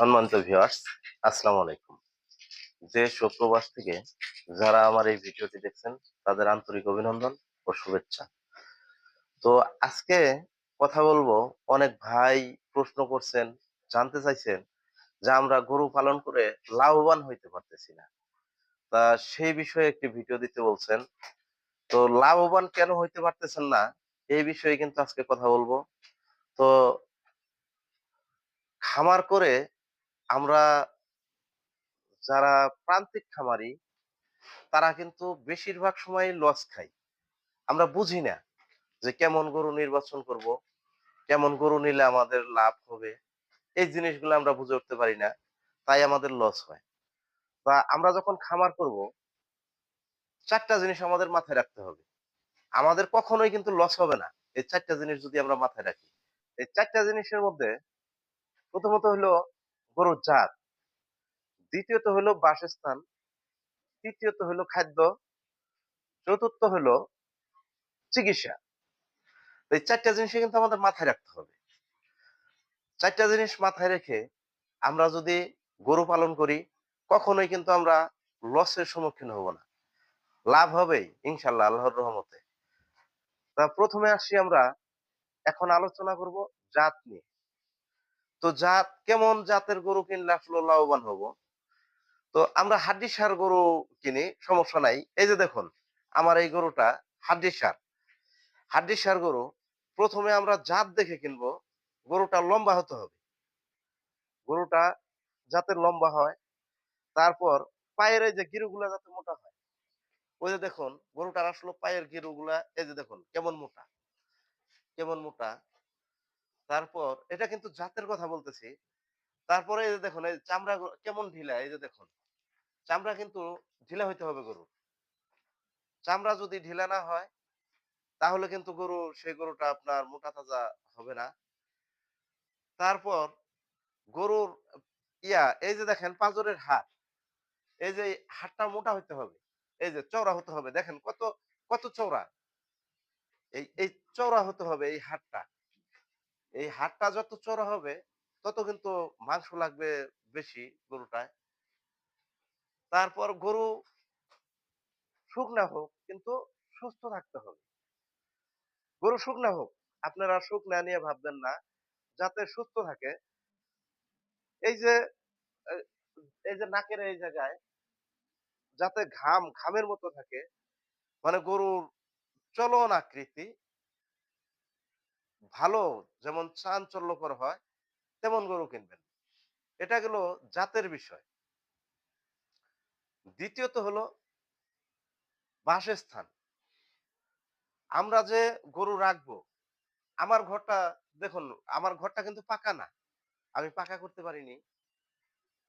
সম্মানিত ভিউয়ার্স আসসালামু আলাইকুম। যে সুপ্রবাস থেকে যারা আমার এই ভিডিওটি দেখছেন, তাদের আন্তরিক অভিনন্দন ও শুভেচ্ছা। তো আজকে কথা বলব, অনেক ভাই প্রশ্ন করছেন, জানতে চাইছেন যে আমরা গরু পালন করে লাভবান হইতে পারতেছি না। তা সেই বিষয়ে একটি ভিডিও দিতে বলছেন। তো লাভবান কেন হইতে পারতেছেন না, এই বিষয়ে কিন্তু আজকে কথা বলব। তো খামার করে আমরা যারা প্রান্তিক খামারি, তারা কিন্তু বেশিরভাগ সময় লস খাই। আমরা বুঝি না যে কেমন গরু নির্বাচন করব, কেমন গরু নিলে আমাদের লাভ হবে। এই জিনিসগুলো আমরা বুঝে উঠতে পারি না, তাই আমাদের লস হয়। তা আমরা যখন খামার করব, চারটা জিনিস আমাদের মাথায় রাখতে হবে। আমাদের কখনোই কিন্তু লস হবে না। এই চারটা জিনিস যদি আমরা মাথায় রাখি, এই চারটা জিনিসের মধ্যে প্রথমত হলো গরুর জাত। দ্বিতীয়ত হলো বাসস্থান, তৃতীয়ত হলো খাদ্য, চতুর্থ হলো চিকিৎসা। এই চারটা জিনিস কিন্তু আমাদের মাথায় রাখতে হবে। চারটা জিনিস মাথায় রেখে আমরা যদি গরু পালন করি, কখনোই কিন্তু আমরা লসের সম্মুখীন হব না। লাভ হবেই ইনশাল্লাহ আল্লাহর রহমতে। তা প্রথমে আসি আমরা, এখন আলোচনা করব জাত নিয়ে। তো জাত, কেমন জাতের গরু কিনলে আসলে লাভবান হব? তো আমরা হাড্ডি সার গরু কিনি, সমস্যা নাই। এই যে দেখুন, আমার এই গরুটা হাড্ডি সার। হাড্ডি সার গরু, প্রথমে আমরা জাত দেখে কিনবো, গরুটা লম্বা হতে হবে। গরুটা যাতে লম্বা হয়, তারপর পায়ের এই যে গিরুগুলা যাতে মোটা হয়। ওই যে দেখুন, গরুটার আসলে পায়ের গিরুগুলা, এই যে দেখুন, কেমন মোটা। কেমন মোটা তারপর এটা কিন্তু জাতের কথা বলতেছি। তারপরে এই যে দেখুন, এই চামড়া কেমন ঢিলা? এই যে দেখুন, চামড়া কিন্তু ঢিলা হইতে হবে গরু চামড়া যদি ঢিলা না হয়, তাহলে কিন্তু গরু, সেই গরুটা আপনার মোটা তাজা হবে না। তারপর গরুর ইয়া, এই যে দেখেন পাঁজরের হাট এই যে হাটটা মোটা হইতে হবে, এই যে চওড়া হতে হবে। দেখেন কত কত চওড়া? এই এই চওড়া হতে হবে এই হাটটা এই হাটটা যত চওড়া হবে, তত কিন্তু মাংস লাগবে বেশি গরুটায়। তারপর গরু শুকনা হোক, কিন্তু সুস্থ থাকতে হবে। গরু শুকনা হোক, আপনারা শুকনা নিয়ে ভাববেন না, যাতে সুস্থ থাকে। এই যে এই যে নাকের এই জায়গায়, যাতে ঘাম, ঘামের মতো থাকে মানে গরুর চলন আকৃতি ভালো যেমন চাঞ্চল্যকর হয়, তেমন গরু কিনবেন। এটা গেল জাতের বিষয়। দ্বিতীয়ত হলো বাসস্থান। আমরা যে গরু রাখব, আমার ঘরটা দেখুন, আমার ঘরটা কিন্তু পাকা না। আমি পাকা করতে পারিনি।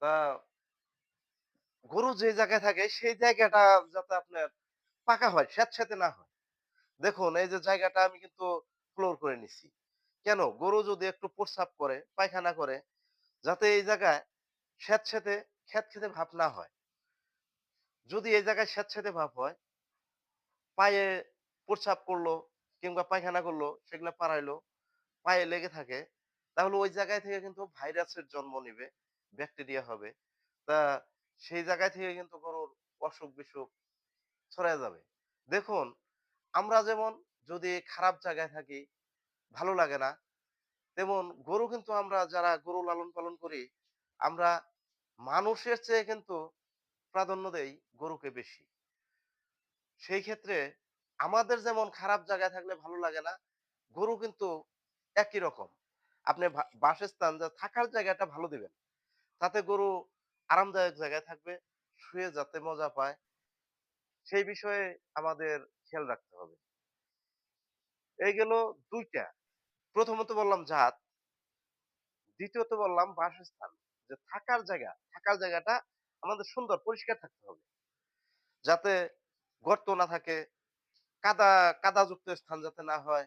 তা গরু যে জায়গায় থাকে, সেই জায়গাটা যাতে আপনার পাকা হয় স্যাঁতস্যাঁতে না হয়। দেখুন, এই যে জায়গাটা আমি কিন্তু ফ্লোর করে নিছি। কেন? গরু যদি একটু প্রস্রাব করে, পায়খানা করে, যাতে এই জায়গায় স্যাঁতস্যাঁতে খেত খেতে ভাব না হয়। যদি এই জায়গায় স্যাঁতস্যাঁতে ভাব হয়, পায়ে প্রস্রাব করল কিংবা পায়খানা করল, সেগুলো পাড়াইলো, পায়ে লেগে থাকে, তাহলে ওই জায়গায় থেকে কিন্তু ভাইরাসের জন্ম নিবে, ব্যাকটেরিয়া হবে। তা সেই জায়গায় থেকে কিন্তু গরুর অসুখ বিসুখ ছড়ায় যাবে। দেখুন, আমরা যেমন যদি খারাপ জায়গায় থাকি, ভালো লাগে না। তেমন গরু কিন্তু আমরা যারা গরু লালন পালন করি, আমরা মানুষের চেয়ে কিন্তু প্রাধান্য দেই গরুকে বেশি। সেই ক্ষেত্রে আমাদের যেমন খারাপ জায়গায় থাকলে ভালো লাগে না, গরু কিন্তু একই রকম। আপনি বাসস্থান যা, থাকার জায়গাটা ভালো দিবেন। তাতে গরু আরামদায়ক জায়গায় থাকবে, শুয়ে যাতে মজা পায়, সেই বিষয়ে আমাদের খেয়াল রাখতে হবে। এই গেল দুইটা। প্রথমত বললাম জাত, দ্বিতীয়ত বললাম বাসস্থান, যে থাকার জায়গা, থাকার জায়গাটা আমাদের সুন্দর, পরিষ্কার থাকতে হবে। যাতে গর্ত না থাকে, কাদা, কাদাযুক্ত স্থান যাতে না হয়,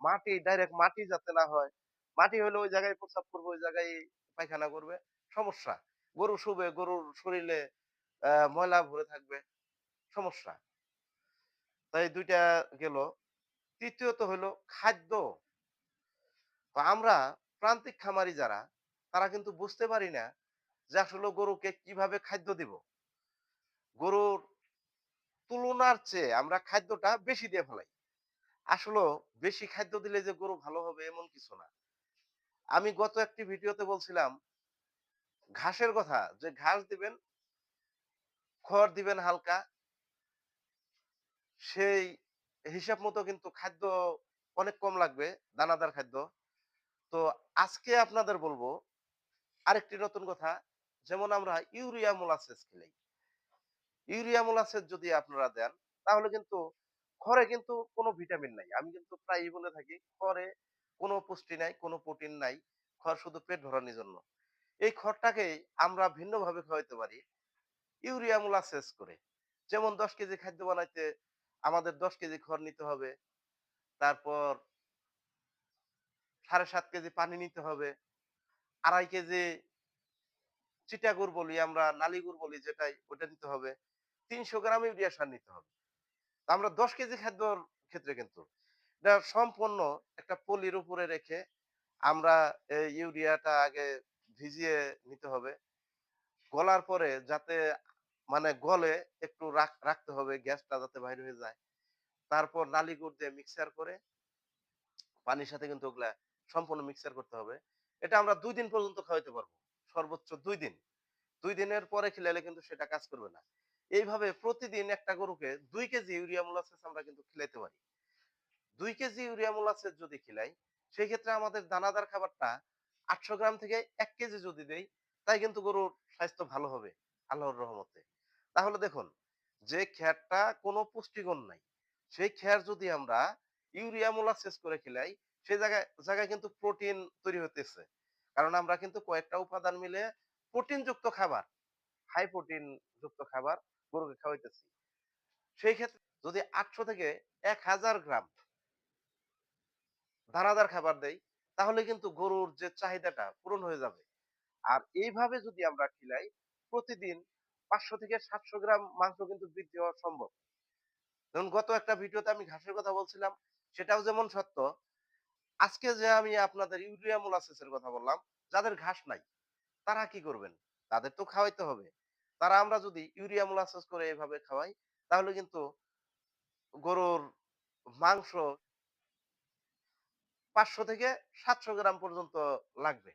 মাটি ডাইরেক্ট মাটি যাতে না হয়। মাটি হলে ওই জায়গায় প্রস্রাব করবে, ওই জায়গায় পায়খানা করবে, সমস্যা। গরু শুবে, গরুর শরীরে ময়লা ভরে থাকবে, সমস্যা। তাই দুইটা গেল। তৃতীয়ত হলো খাদ্য। আমরা প্রান্তিক খামারি যারা, তারা কিন্তু বুঝতে পারি না যে আসলে গরুকে কীভাবে খাদ্য দিব। গরুর তুলনার চেয়ে আমরা খাদ্যটা বেশি দিয়ে ফেলাই। আসলে বেশি খাদ্য দিলে যে গরু ভালো হবে এমন কিছু না। আমি গত একটি ভিডিওতে বলছিলাম, ঘাসের কথা, যে ঘাস দিবেন, খড় দিবেন হালকা, সেই হিসাব মতো কিন্তু খাদ্য অনেক কম লাগবে, দানাদার খাদ্য। তো আজকে আপনাদের বলব আরেকটি নতুন কথা, যেমন আমরা ইউরিয়া মোলাসেস খেলাই। ইউরিয়া মোলাসেস যদি আপনারা দেন, তাহলে কিন্তু খড়ে কিন্তু কোনো ভিটামিন নাই। আমি কিন্তু প্রায়ই বলে থাকি, খড়ে কোনো পুষ্টি নাই, কোনো প্রোটিন নাই, খড় শুধু পেট ভরানোর জন্য। এই খড়টাকে আমরা ভিন্নভাবে খাওয়াইতে পারি ইউরিয়া মোলাসেস করে। যেমন দশ কেজি খাদ্য বানাইতে আমাদের দশ কেজি খড় নিতে হবে। তারপর সাড়ে সাত কেজি পানি নিতে হবে। আড়াই কেজি চিটাগুড় বলি আমরা, নালিগুড় বলি যেটাই ওটা নিতে হবে। তিনশো গ্রাম ইউরিয়া সার নিতে হবে। আমরা দশ কেজি খাদ্যর ক্ষেত্রে কিন্তু এটা সম্পূর্ণ একটা পলির উপরে রেখে আমরা এই ইউরিয়াটা আগে ভিজিয়ে নিতে হবে। গলার পরে যাতে মানে গলে একটু রাখতে হবে, গ্যাসটা যাতে বাইরে হয়ে যায়। তারপর নালি গুড় দিয়ে মিক্সার করে পানির সাথে কিন্তু ওগুলা সম্পূর্ণ মিক্সার করতে হবে। এটা আমরা দুই দিন পর্যন্ত খাওয়াইতে পারব, সর্বোচ্চ দুই দিন। দুই দিনের পরে খিলাইলে কিন্তু সেটা কাজ করবে না। এইভাবে প্রতিদিন একটা গরুকে দুই কেজি ইউরিয়া মোলাসেস আমরা কিন্তু খিলাইতে পারি। দুই কেজি ইউরিয়া মোলাসেস যদি খিলাই সেই ক্ষেত্রে আমাদের দানাদার খাবারটা আটশো গ্রাম থেকে এক কেজি যদি দেই, তাই কিন্তু গরুর স্বাস্থ্য ভালো হবে, আল্লাহর রহমতে। তাহলে দেখুন, যে খ্যারটা কোনো পুষ্টিগুণ নাই, সেই খ্যার যদি আমরা ইউরিয়া মোলাসেস করে খিলাই, সেই জায়গায় জায়গায় কিন্তু প্রোটিন তৈরি হতেছে কারণ আমরা কিন্তু কয়েকটা উপাদান মিলে প্রোটিন যুক্ত খাবার হাই প্রোটিন যুক্ত খাবার গরুকে খাওয়াইতেছি। সেই ক্ষেত্রে যদি আটশো থেকে এক হাজার গ্রাম দানাদার খাবার দেই, তাহলে কিন্তু গরুর যে চাহিদাটা পূরণ হয়ে যাবে। আর এইভাবে যদি আমরা খিলাই, প্রতিদিন পাঁচশো থেকে সাতশো গ্রাম মাংস কিন্তু বৃদ্ধি হওয়া সম্ভব। যেমন গত একটা ভিডিওতে আমি ঘাসের কথা বলছিলাম, সেটাও যেমন সত্য, আজকে যে আমি আপনাদের ইউরিয়া মোলাসেসের কথা বললাম, যাদের ঘাস নাই, তারা কি করবেন? তাদের তো খাওয়াইতে হবে। তারা আমরা যদি ইউরিয়া মোলাসেস করে এভাবে খাওয়াই, তাহলে কিন্তু গরুর মাংস পাঁচশো থেকে সাতশো গ্রাম পর্যন্ত লাগবে।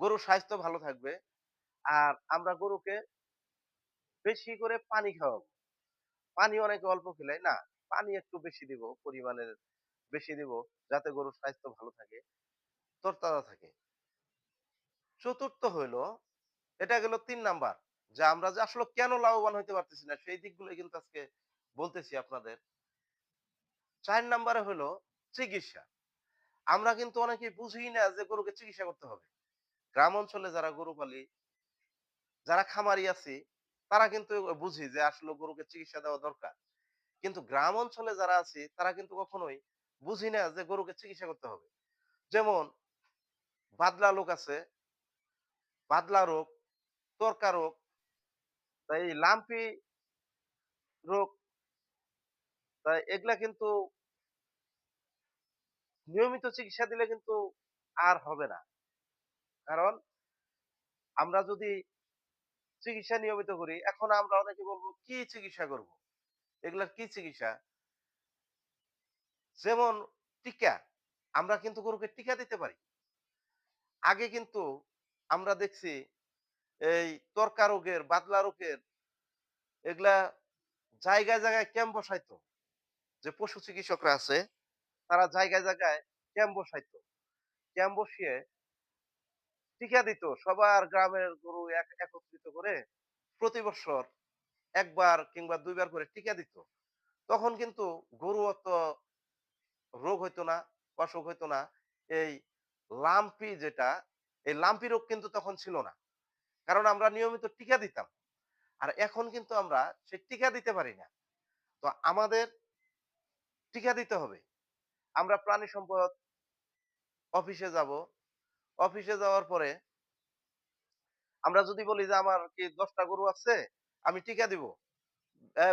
গরুর স্বাস্থ্য ভালো থাকবে আর আমরা গরুকে বেশি করে পানি খাওয়াবো। পানি অনেকে অল্প খেলাই না? পানি একটু বেশি দিব, পরিমাণের বেশি দিব, যাতে গরুর স্বাস্থ্য ভালো থাকে, তরতাজা থাকে। চতুর্থ হইল, এটা গেল তিন নাম্বার, যে আমরা যে আসলে কেন লাভবান হইতে পারতেছি না, সেই দিকগুলো কিন্তু আজকে বলতেছি আপনাদের। চার নাম্বারে হলো চিকিৎসা। আমরা কিন্তু অনেকে বুঝি না যে গরুকে চিকিৎসা করতে হবে। গ্রাম অঞ্চলে যারা গরু পালি যারা খামারি আছি, তারা কিন্তু বুঝি যে আসলে গরুকে চিকিৎসা দেওয়া দরকার। কিন্তু গ্রাম অঞ্চলে যারা আছি, তারা কিন্তু কখনোই বুঝি না যে গরুকে চিকিৎসা করতে হবে। যেমন, বাদলা লোক আছে, বাদলা রোগ, তরকা রোগ এই লাম্পি রোগ, তাই এগুলা কিন্তু নিয়মিত চিকিৎসা দিলে কিন্তু আর হবে না। কারণ, আমরা যদি চিকিৎসা নিয়মিত করি। এখন আমরা অনেকে বলব, কি চিকিৎসা করব? এগুলার কি চিকিৎসা? যেমন টিকা, আমরা কিন্তু গরুকে টিকা দিতে পারি। আগে কিন্তু আমরা দেখছি এই তরকা রোগের, বাদলা রোগের, এগুলা জায়গায় জায়গায় ক্যাম্প বসাইতো। যে পশু চিকিৎসকরা আছে, তারা জায়গায় জায়গায় ক্যাম্প বসাইতো। ক্যাম্প বসিয়ে টিকা দিত। সবার গ্রামের গরু এক, একত্রিত করে প্রতি বছর একবার কিংবা দুইবার করে টিকা দিত। তখন কিন্তু গরু অত রোগ হইতো না, অসুখ হইতো না। এই লাম্পি যেটা, এই লাম্পি রোগ কিন্তু তখন ছিল না। কারণ আমরা নিয়মিত টিকা দিতাম। আর এখন কিন্তু আমরা সে টিকা দিতে পারি না। তো আমাদের টিকা দিতে হবে। আমরা প্রাণী সম্পদ অফিসে যাব অফিসে যাওয়ার পরে আমরা যদি বলি যে আমার কি দশটা গরু আছে আমি টিকা দিব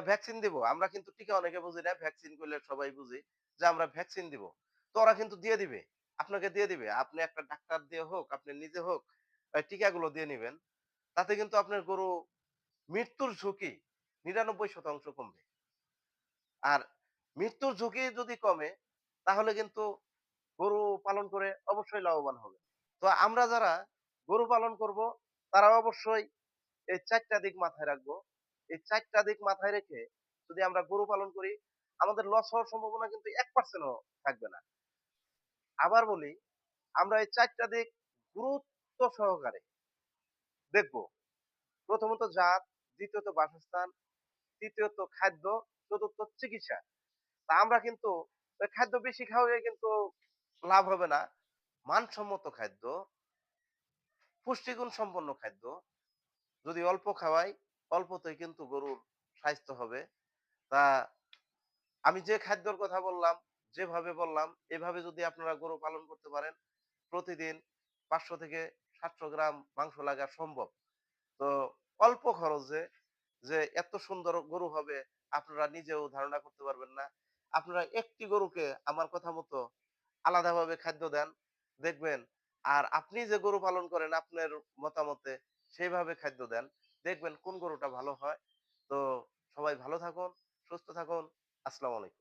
ভ্যাকসিন দিব আমরা কিন্তু টিকা অনেকে বুঝি না ভ্যাকসিন করলে সবাই বুঝি যে আমরা ভ্যাকসিন দিব তো ওরা কিন্তু দিয়ে দিবে আপনাকে দিয়ে দিবে। আপনি একটা ডাক্তার দিয়ে হোক, আপনি নিজে হোক, টিকাগুলো দিয়ে নিবেন। তাতে কিন্তু আপনার গরু মৃত্যুর ঝুঁকি ৯৯% কমবে। আর মৃত্যুর ঝুঁকি যদি কমে তাহলে কিন্তু গরু পালন করে অবশ্যই লাভবান হবে। তো আমরা যারা গরু পালন করব তারা অবশ্যই এই ৪ টা দিক মাথায় রাখব। এই ৪ টা দিক মাথায় রেখে যদি আমরা গরু পালন করি আমাদের লস হওয়ার সম্ভাবনা কিন্তু ১% ও থাকবে না। আবার বলি আমরা এই ৪ টা দিক গুরুত্ব সহকারে দেখব। প্রথমত জাত, দ্বিতীয়ত বাসস্থান, তৃতীয়ত খাদ্য, চতুর্থ চিকিৎসা। তা আমরা কিন্তু খাদ্য বেশি খাওয়াই কিন্তু লাভ হবে না। মানসম্মত খাদ্য, পুষ্টিগুণ সম্পন্ন খাদ্য যদি অল্প খাওয়াই, অল্পতেই কিন্তু গরুর স্বাস্থ্য হবে। তা আমি যে খাদ্যর কথা বললাম, যেভাবে বললাম এভাবে যদি আপনারা গরু পালন করতে পারেন, প্রতিদিন ৫০০ থেকে ৭০০ গ্রাম মাংস লাগা সম্ভব। তো অল্প খরচে যে এত সুন্দর গরু হবে আপনারা নিজেও ধারণা করতে পারবেন না। আপনারা একটি গরুকে আমার কথা মতো আলাদাভাবে খাদ্য দেন, দেখবেন আর আপনি যে গরু পালন করেন আপনার মতামতে সেইভাবে খাদ্য দেন। দেখবেন কোন গরুটা ভালো হয়। তো সবাই ভালো থাকুন, সুস্থ থাকুন। আসসালামু আলাইকুম।